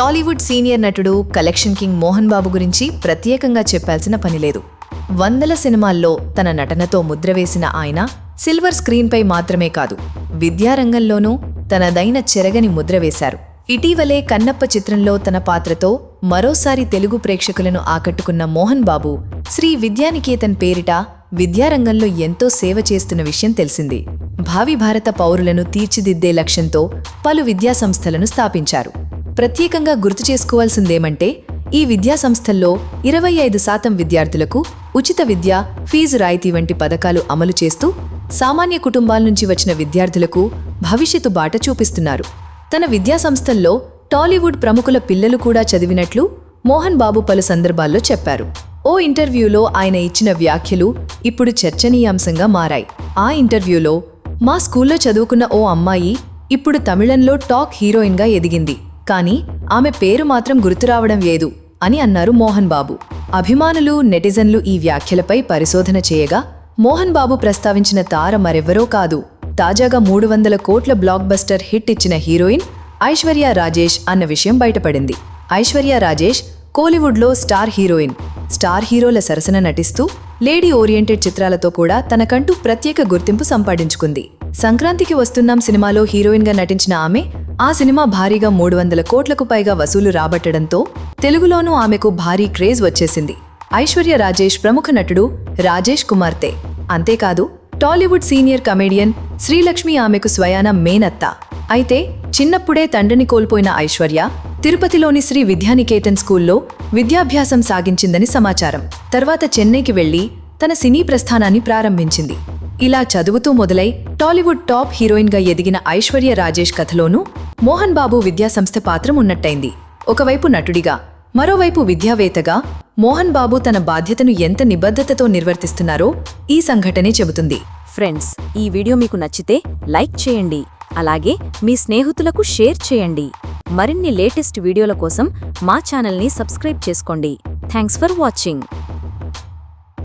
Tollywood senior నటుడు collection king Mohan Babu గురించి ప్రత్యేకంగా చెప్పాల్సిన పనిలేదు వందల సినిమాల్లో తన నటనతో ముద్ర వేసిన ఆయన సిల్వర్ స్క్రీన్పై మాత్రమే కాదు విద్యారంగంలోనూ తనదైన చెరగని ముద్ర వేశారు. ఇటీవలే కన్నప్ప చిత్రంలో తన పాత్రతో మరోసారి తెలుగు ప్రేక్షకులను ఆకట్టుకున్న మోహన్ బాబు శ్రీ విద్యానికేతన్ పేరిట విద్యారంగంలో ఎంతో సేవ చేస్తున్న విషయం తెలిసింది. భావి భారత పౌరులను తీర్చిదిద్దే లక్ష్యంతో పలు విద్యాసంస్థలను స్థాపించారు. ప్రత్యేకంగా గుర్తు చేసుకోవాల్సిందేమంటే ఈ విద్యా సంస్థల్లో ఇరవై ఐదు శాతం విద్యార్థులకు ఉచిత విద్య ఫీజు రాయితీ వంటి పథకాలు అమలు చేస్తూ సామాన్య కుటుంబాల నుంచి వచ్చిన విద్యార్థులకు భవిష్యత్తు బాట చూపిస్తున్నారు. తన విద్యా సంస్థల్లో టాలీవుడ్ ప్రముఖుల పిల్లలు కూడా చదివినట్లు మోహన్ బాబు పలు సందర్భాల్లో చెప్పారు. ఓ ఇంటర్వ్యూలో ఆయన ఇచ్చిన వ్యాఖ్యలు ఇప్పుడు చర్చనీయాంశంగా మారాయి. ఆ ఇంటర్వ్యూలో మా స్కూల్లో చదువుకున్న ఓ అమ్మాయి ఇప్పుడు తమిళంలో టాక్ హీరోయిన్గా ఎదిగింది. కానీ ఆమె పేరు మాత్రం గుర్తురావడం లేదు అని అన్నారు మోహన్ బాబు. అభిమానులు నెటిజన్లు ఈ వ్యాఖ్యలపై పరిశోధన చేయగా మోహన్ బాబు ప్రస్తావించిన తార మరెవ్వరో కాదు. తాజాగా మూడు వందల కోట్ల బ్లాక్ బస్టర్ హిట్ ఇచ్చిన హీరోయిన్ ఐశ్వర్య రాజేష్ అన్న విషయం బయటపడింది. ఐశ్వర్య రాజేష్ కోలీవుడ్లో స్టార్ హీరోయిన్. స్టార్ హీరోల సరసన నటిస్తూ లేడీ ఓరియంటెడ్ చిత్రాలతో కూడా తనకంటూ ప్రత్యేక గుర్తింపు సంపాదించుకుంది. సంక్రాంతికి వస్తున్నాం సినిమాలో హీరోయిన్గా నటించిన ఆమె ఆ సినిమా భారీగా మూడు వందల కోట్లకు పైగా వసూలు రాబట్టడంతో తెలుగులోనూ ఆమెకు భారీ క్రేజ్ వచ్చేసింది. ఐశ్వర్య రాజేష్ ప్రముఖ నటుడు రాజేష్ కుమార్తె. అంతేకాదు టాలీవుడ్ సీనియర్ కమెడియన్ శ్రీలక్ష్మి ఆమెకు స్వయాన మేనత్త. అయితే చిన్నప్పుడే తండ్రిని కోల్పోయిన ఐశ్వర్య తిరుపతిలోని శ్రీ విద్యానికేతన్ స్కూల్లో విద్యాభ్యాసం సాగించిందని సమాచారం. తర్వాత చెన్నైకి వెళ్ళి తన సినీ ప్రస్థానాన్ని ప్రారంభించింది. ఇలా చదువుతూ మొదలై టాలీవుడ్ టాప్ హీరోయిన్గా ఎదిగిన ఐశ్వర్య రాజేష్ కథలోనూ మోహన్ బాబు విద్యాసంస్థ పాత్రం ఉన్నట్టయింది. ఒకవైపు నటుడిగా మరోవైపు విద్యావేత్తగా మోహన్ బాబు తన బాధ్యతను ఎంత నిబద్ధతతో నిర్వర్తిస్తున్నారో ఈ సంఘటనే చెబుతుంది. ఫ్రెండ్స్ ఈ వీడియో మీకు నచ్చితే లైక్ చేయండి. అలాగే మీ స్నేహితులకు షేర్ చేయండి. మరిన్ని లేటెస్ట్ వీడియోల కోసం మా ఛానల్ని సబ్స్క్రైబ్ చేసుకోండి. Thanks for watching.